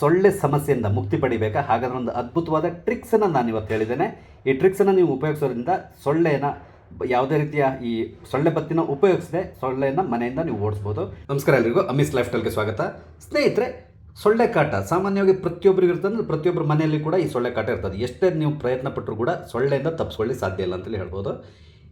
ಸೊಳ್ಳೆ ಸಮಸ್ಯೆಯಿಂದ ಮುಕ್ತಿ ಪಡಿಬೇಕಾ? ಹಾಗಾದ್ರೆ ಒಂದು ಅದ್ಭುತವಾದ ಟ್ರಿಕ್ಸನ್ನು ನಾನು ಇವತ್ತು ಹೇಳಿದ್ದೇನೆ. ಈ ಟ್ರಿಕ್ಸನ್ನು ನೀವು ಉಪಯೋಗಿಸೋದ್ರಿಂದ ಸೊಳ್ಳೆನ ಯಾವುದೇ ರೀತಿಯ ಈ ಸೊಳ್ಳೆ ಬತ್ತಿನ ಉಪಯೋಗಿಸದೆ ಸೊಳ್ಳೆಯನ್ನು ಮನೆಯಿಂದ ನೀವು ಓಡಿಸ್ಬೋದು. ನಮಸ್ಕಾರ ಎಲ್ರಿಗೂ. ಅಮಿಸ್ ಲೈಫ್ ಸ್ಟೈಲ್ಗೆ ಸ್ವಾಗತ. ಸ್ನೇಹಿತರೆ, ಸೊಳ್ಳೆ ಕಾಟ ಸಾಮಾನ್ಯವಾಗಿ ಪ್ರತಿಯೊಬ್ಬರಿಗೂ ಇರ್ತದೆ, ಅಂದ್ರೆ ಪ್ರತಿಯೊಬ್ಬರ ಮನೆಯಲ್ಲಿ ಕೂಡ ಈ ಸೊಳ್ಳೆ ಕಾಟ ಇರ್ತದೆ. ಎಷ್ಟೇ ನೀವು ಪ್ರಯತ್ನ ಪಟ್ಟರು ಕೂಡ ಸೊಳ್ಳೆಯಿಂದ ತಪ್ಪಿಸ್ಕೊಳ್ಳಿ ಸಾಧ್ಯ ಇಲ್ಲ ಅಂತಲೇ ಹೇಳ್ಬೋದು.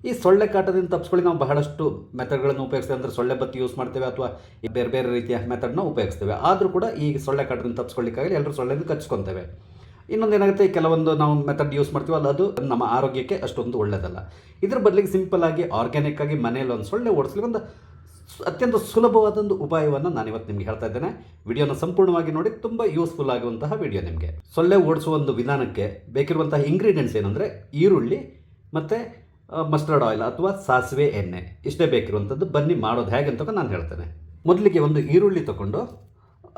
ಈ ಸೊಳ್ಳೆ ಕಾಟದಿಂದ ತಪ್ಪಿಸ್ಕೊಳ್ಳಿ ನಾವು ಬಹಳಷ್ಟು ಮೆಥಡ್ಗಳನ್ನು ಉಪಯೋಗಿಸ್ತೇವೆ. ಅಂದರೆ ಸೊಳ್ಳೆ ಬತ್ತಿ ಯೂಸ್ ಮಾಡ್ತೇವೆ ಅಥವಾ ಬೇರೆ ಬೇರೆ ರೀತಿಯ ಮೆಥಡ್ನ ಉಪಯೋಗಿಸ್ತೇವೆ. ಆದರೂ ಕೂಡ ಈ ಸೊಳ್ಳೆ ಕಾಟದಿಂದ ತಪ್ಪಿಸ್ಕೊಳ್ಳಿಕ್ಕಾಗಲಿ ಎಲ್ಲರೂ ಸೊಳ್ಳೆಯಿಂದ ಕಚ್ಕೊತೇವೆ. ಇನ್ನೊಂದು ಏನಾಗುತ್ತೆ, ಕೆಲವೊಂದು ನಾವು ಮೆಥಡ್ ಯೂಸ್ ಮಾಡ್ತೀವಲ್ಲ, ಅದು ನಮ್ಮ ಆರೋಗ್ಯಕ್ಕೆ ಅಷ್ಟೊಂದು ಒಳ್ಳೆಯದಲ್ಲ ಇದ್ರ ಬದಲಿಗೆ ಸಿಂಪಲ್ ಆಗಿ ಆರ್ಗ್ಯಾನಿಕ್ ಆಗಿ ಮನೆಯಲ್ಲಿ ಒಂದು ಸೊಳ್ಳೆ ಓಡಿಸ್ಲಿಕ್ಕೆ ಒಂದು ಅತ್ಯಂತ ಅತ್ಯಂತ ಸುಲಭವಾದೊಂದು ಉಪಾಯವನ್ನು ನಾನು ಇವತ್ತು ನಿಮ್ಗೆ ಹೇಳ್ತಾ ಇದ್ದೇನೆ. ವಿಡಿಯೋನ ಸಂಪೂರ್ಣವಾಗಿ ನೋಡಿ, ತುಂಬ ಯೂಸ್ಫುಲ್ ಆಗುವಂತಹ ವಿಡಿಯೋ ನಿಮಗೆ. ಸೊಳ್ಳೆ ಓಡಿಸುವ ಒಂದು ವಿಧಾನಕ್ಕೆ ಬೇಕಿರುವಂತಹ ಇಂಗ್ರೀಡಿಯೆಂಟ್ಸ್ ಏನಂದರೆ ಈರುಳ್ಳಿ ಮತ್ತು ಮಸ್ಟರ್ಡ್ ಆಯಿಲ್ ಅಥವಾ ಸಾಸಿವೆ ಎಣ್ಣೆ, ಇಷ್ಟೇ ಬೇಕಿರುವಂಥದ್ದು ಬನ್ನಿ ಮಾಡೋದು ಹೇಗೆ ಅಂತ ನಾನು ಹೇಳ್ತೇನೆ. ಮೊದಲಿಗೆ ಒಂದು ಈರುಳ್ಳಿ ತಗೊಂಡು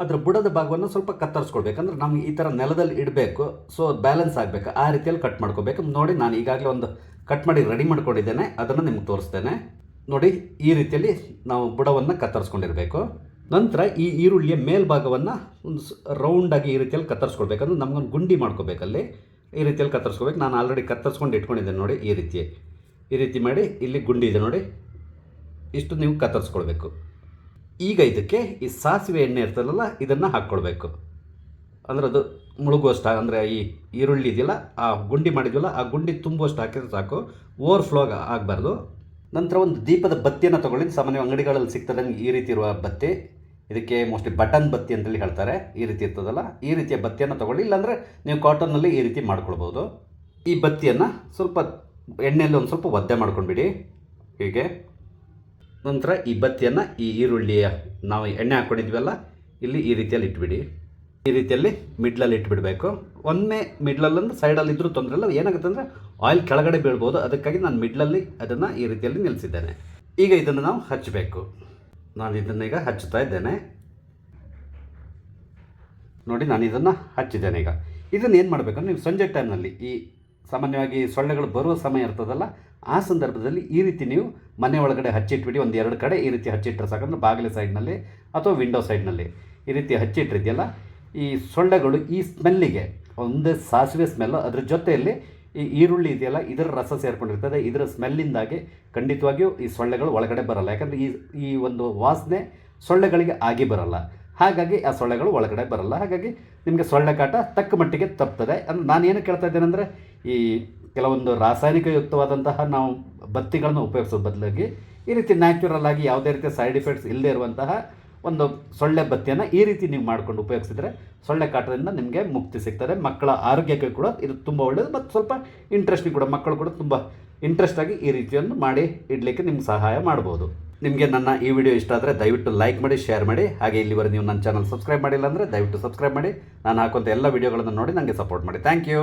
ಅದರ ಬುಡದ ಭಾಗವನ್ನು ಸ್ವಲ್ಪ ಕತ್ತರಿಸ್ಕೊಳ್ಬೇಕಂದ್ರೆ ನಮ್ಗೆ ಈ ಥರ ನೆಲದಲ್ಲಿ ಇಡಬೇಕು ಸೊ ಬ್ಯಾಲೆನ್ಸ್ ಆಗಬೇಕು. ಆ ರೀತಿಯಲ್ಲಿ ಕಟ್ ಮಾಡ್ಕೋಬೇಕು ನೋಡಿ, ನಾನು ಈಗಾಗಲೇ ಒಂದು ಕಟ್ ಮಾಡಿ ರೆಡಿ ಮಾಡ್ಕೊಂಡಿದ್ದೇನೆ. ಅದನ್ನು ನಿಮ್ಗೆ ತೋರಿಸ್ತೇನೆ. ನೋಡಿ, ಈ ರೀತಿಯಲ್ಲಿ ನಾವು ಬುಡವನ್ನು ಕತ್ತರಿಸ್ಕೊಂಡಿರಬೇಕು. ನಂತರ ಈ ಈರುಳ್ಳಿಯ ಮೇಲ್ಭಾಗವನ್ನು ಒಂದು ರೌಂಡಾಗಿ ಈ ರೀತಿಯಲ್ಲಿ ಕತ್ತರಿಸ್ಕೊಳ್ಬೇಕಂದ್ರೆ ನಮ್ಗೊಂದು ಗುಂಡಿ ಮಾಡ್ಕೋಬೇಕಲ್ಲಿ. ಈ ರೀತಿಯಲ್ಲಿ ಕತ್ತರಿಸ್ಕೋಬೇಕು ನಾನು ಆಲ್ರೆಡಿ ಕತ್ತರಿಸ್ಕೊಂಡು ಇಟ್ಕೊಂಡಿದ್ದೇನೆ ನೋಡಿ ಈ ರೀತಿ ಈ ರೀತಿ ಮಾಡಿ ಇಲ್ಲಿ ಗುಂಡಿ ಇದೆ ನೋಡಿ. ಇಷ್ಟು ನೀವು ಕತ್ತರಿಸ್ಕೊಳ್ಬೇಕು. ಈಗ ಇದಕ್ಕೆ ಈ ಸಾಸಿವೆ ಎಣ್ಣೆ ಇರ್ತದಲ್ಲ, ಇದನ್ನು ಹಾಕ್ಕೊಳ್ಬೇಕು. ಅಂದರೆ ಅದು ಮುಳುಗುವಷ್ಟು, ಅಂದರೆ ಈ ಈರುಳ್ಳಿ ಇದೆಯಲ್ಲ, ಆ ಗುಂಡಿ ಮಾಡಿದ್ವಲ್ಲ, ಆ ಗುಂಡಿ ತುಂಬುವಷ್ಟು ಹಾಕಿದ್ರೆ ಸಾಕು. ಓವರ್ ಫ್ಲೋ ಆಗಬಾರ್ದು. ನಂತರ ಒಂದು ದೀಪದ ಬತ್ತಿಯನ್ನು ತೊಗೊಳ್ಳಿ ಸಾಮಾನ್ಯ ಅಂಗಡಿಗಳಲ್ಲಿ ಸಿಗ್ತದೆ ಈ ರೀತಿ ಇರುವ ಬತ್ತಿ. ಇದಕ್ಕೆ ಮೋಸ್ಟ್ಲಿ ಬಟನ್ ಬತ್ತಿ ಅಂತೇಳಿ ಹೇಳ್ತಾರೆ. ಈ ರೀತಿ ಇರ್ತದಲ್ಲ, ಈ ರೀತಿಯ ಬತ್ತಿಯನ್ನು ತೊಗೊಳ್ಳಿ. ಇಲ್ಲಾಂದರೆ ನೀವು ಕಾಟನ್ನಲ್ಲಿ ಈ ರೀತಿ ಮಾಡ್ಕೊಳ್ಬೋದು. ಈ ಬತ್ತಿಯನ್ನು ಸ್ವಲ್ಪ ಎಣ್ಣೆಯಲ್ಲಿ ಒಂದು ಸ್ವಲ್ಪ ಒದ್ದೆ ಮಾಡ್ಕೊಂಡ್ಬಿಡಿ. ಹೀಗೆ. ನಂತರ ಈ ಬತ್ತಿಯನ್ನು ಈ ಈರುಳ್ಳಿಯ ನಾವು ಎಣ್ಣೆ ಹಾಕ್ಕೊಂಡಿದ್ವಲ್ಲ ಇಲ್ಲಿ ಈ ರೀತಿಯಲ್ಲಿ ಇಟ್ಬಿಡಿ. ಈ ರೀತಿಯಲ್ಲಿ ಮಿಡ್ಲಲ್ಲಿ ಇಟ್ಬಿಡಬೇಕು. ಒಮ್ಮೆ ಮಿಡ್ಲಲ್ಲಂದ್ರೆ ಸೈಡಲ್ಲಿ ಇದ್ರೂ ತೊಂದರೆ ಇಲ್ಲ, ಏನಾಗುತ್ತೆ ಅಂದರೆ ಆಯಿಲ್ ಕೆಳಗಡೆ ಬೀಳ್ಬೋದು. ಅದಕ್ಕಾಗಿ ನಾನು ಮಿಡ್ಲಲ್ಲಿ ಅದನ್ನು ಈ ರೀತಿಯಲ್ಲಿ ನಿಲ್ಲಿಸಿದ್ದೇನೆ ಈಗ ಇದನ್ನು ನಾವು ಹಚ್ಚಬೇಕು ನಾನು ಇದನ್ನು ಈಗ ಹಚ್ಚುತ್ತಾ ಇದ್ದೇನೆ. ನೋಡಿ, ನಾನು ಇದನ್ನು ಹಚ್ಚಿದ್ದೇನೆ ಈಗ. ಇದನ್ನು ಏನು ಮಾಡಬೇಕಂದ್ರೆ ನೀವು ಸಂಜೆ ಟೈಮ್ನಲ್ಲಿ ಈ ಸಾಮಾನ್ಯವಾಗಿ ಸೊಳ್ಳೆಗಳು ಬರುವ ಸಮಯ ಇರ್ತದಲ್ಲ, ಆ ಸಂದರ್ಭದಲ್ಲಿ ಈ ರೀತಿ ನೀವು ಮನೆ ಒಳಗಡೆ ಹಚ್ಚಿಟ್ಬಿಡಿ, ಒಂದು ಎರಡು ಕಡೆ ಈ ರೀತಿ ಹಚ್ಚಿಟ್ರೆ ಸಾಕಂದ್ರೆ ಬಾಗಿಲ ಸೈಡ್ನಲ್ಲಿ ಅಥವಾ ವಿಂಡೋ ಸೈಡ್ನಲ್ಲಿ ಈ ರೀತಿ ಹಚ್ಚಿಟ್ಟಿದೆಯಲ್ಲ ಈ ಸೊಳ್ಳೆಗಳು ಈ ಸ್ಮೆಲ್ಲಿಗೆ, ಒಂದೇ ಸಾಸಿವೆ ಸ್ಮೆಲ್ಲು ಅದ್ರ ಜೊತೆಯಲ್ಲಿ ಈ ಈರುಳ್ಳಿ ಇದೆಯಲ್ಲ, ಇದರ ರಸ ಸೇರ್ಕೊಂಡಿರ್ತದೆ. ಇದರ ಸ್ಮೆಲ್ಲಿಂದಾಗಿ ಖಂಡಿತವಾಗಿಯೂ ಈ ಸೊಳ್ಳೆಗಳು ಒಳಗಡೆ ಬರಲ್ಲ. ಯಾಕಂದರೆ ಈ ಈ ಒಂದು ವಾಸನೆ ಸೊಳ್ಳೆಗಳಿಗೆ ಆಗಿ ಬರಲ್ಲ. ಹಾಗಾಗಿ ಆ ಸೊಳ್ಳೆಗಳು ಒಳಗಡೆ ಬರಲ್ಲ. ಹಾಗಾಗಿ ನಿಮಗೆ ಸೊಳ್ಳೆ ಕಾಟ ತಕ್ಕ ಮಟ್ಟಿಗೆ ತಪ್ತದೆ. ಅಂದ್ರೆ ನಾನು ಏನು ಕೇಳ್ತಾ ಇದ್ದೇನೆಂದರೆ ಈ ಕೆಲವೊಂದು ರಾಸಾಯನಿಕಯುಕ್ತವಾದಂತಹ ನಾವು ಬತ್ತಿಗಳನ್ನು ಉಪಯೋಗಿಸೋ ಬದಲಾಗಿ, ಈ ರೀತಿ ನ್ಯಾಚುರಲ್ ಆಗಿ ಯಾವುದೇ ರೀತಿಯ ಸೈಡ್ ಎಫೆಕ್ಟ್ಸ್ ಇಲ್ಲದೇ ಇರುವಂತಹ ಒಂದು ಸೊಳ್ಳೆ ಬತ್ತಿಯನ್ನು ಈ ರೀತಿ ನೀವು ಮಾಡ್ಕೊಂಡು ಉಪಯೋಗಿಸಿದರೆ ಸೊಳ್ಳೆ ಕಾಟದಿಂದ ನಿಮಗೆ ಮುಕ್ತಿ ಸಿಗ್ತದೆ. ಮಕ್ಕಳ ಆರೋಗ್ಯಕ್ಕೆ ಕೂಡ ಇದು ತುಂಬ ಒಳ್ಳೆಯದು ಮತ್ತು ಸ್ವಲ್ಪ ಇಂಟ್ರೆಸ್ಟಿಂಗ್ ಕೂಡ, ಮಕ್ಕಳು ಕೂಡ ತುಂಬ ಇಂಟ್ರೆಸ್ಟಾಗಿ ಈ ರೀತಿಯನ್ನು ಮಾಡಿ ಇಡಲಿಕ್ಕೆ ನಿಮ್ಗೆ ಸಹಾಯ ಮಾಡ್ಬೋದು. ನಿಮಗೆ ನನ್ನ ಈ ವಿಡಿಯೋ ಇಷ್ಟ ಆದರೆ ದಯವಿಟ್ಟು ಲೈಕ್ ಮಾಡಿ ಶೇರ್ ಮಾಡಿ. ಹಾಗೆ ಇಲ್ಲಿವರೆಗೆ ನೀವು ನನ್ನ ಚಾನಲ್ ಸಬ್ಸ್ಕ್ರೈಬ್ ಮಾಡಿಲ್ಲ ಅಂದರೆ ದಯವಿಟ್ಟು ಸಬ್ಸ್ಕ್ರೈಬ್ ಮಾಡಿ. ನಾನು ಹಾಕುವಂಥ ಎಲ್ಲ ವಿಡಿಯೋಗಳನ್ನು ನೋಡಿ ನನಗೆ ಸಪೋರ್ಟ್ ಮಾಡಿ. Thank you